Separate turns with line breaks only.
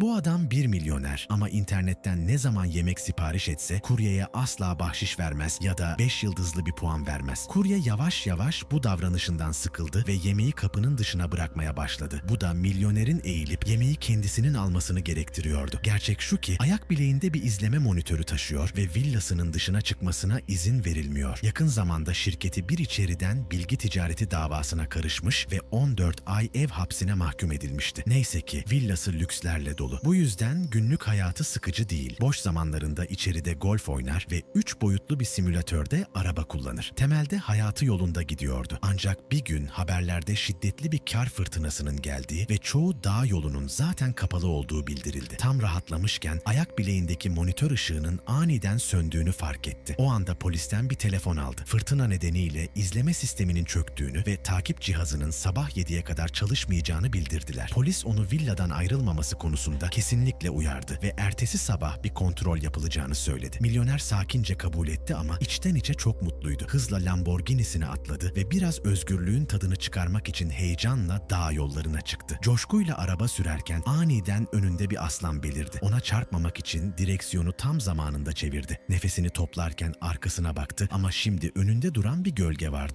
Bu adam bir milyoner ama internetten ne zaman yemek sipariş etse kuryeye asla bahşiş vermez ya da 5 yıldızlı bir puan vermez. Kurye yavaş yavaş bu davranışından sıkıldı ve yemeği kapının dışına bırakmaya başladı. Bu da milyonerin eğilip yemeği kendisinin almasını gerektiriyordu. Gerçek şu ki ayak bileğinde bir izleme monitörü taşıyor ve villasının dışına çıkmasına izin verilmiyor. Yakın zamanda şirketi bir içeriden bilgi ticareti davasına karışmış ve 14 ay ev hapsine mahkum edilmişti. Neyse ki villası lükslerle dolu. Bu yüzden günlük hayatı sıkıcı değil. Boş zamanlarında içeride golf oynar ve 3 boyutlu bir simülatörde araba kullanır. Temelde hayatı yolunda gidiyordu. Ancak bir gün haberlerde şiddetli bir kar fırtınasının geldiği ve çoğu dağ yolunun zaten kapalı olduğu bildirildi. Tam rahatlamışken ayak bileğindeki monitör ışığının aniden söndüğünü fark etti. O anda polisten bir telefon aldı. Fırtına nedeniyle izleme sisteminin çöktüğünü ve takip cihazının sabah 7'ye kadar çalışmayacağını bildirdiler. Polis onu villadan ayrılmaması konusunda kesinlikle uyardı ve ertesi sabah bir kontrol yapılacağını söyledi. Milyoner sakince kabul etti ama içten içe çok mutluydu. Hızla Lamborghini'sine atladı ve biraz özgürlüğün tadını çıkarmak için heyecanla dağ yollarına çıktı. Coşkuyla araba sürerken aniden önünde bir aslan belirdi. Ona çarpmamak için direksiyonu tam zamanında çevirdi. Nefesini toplarken arkasına baktı ama şimdi önünde duran bir gölge vardı.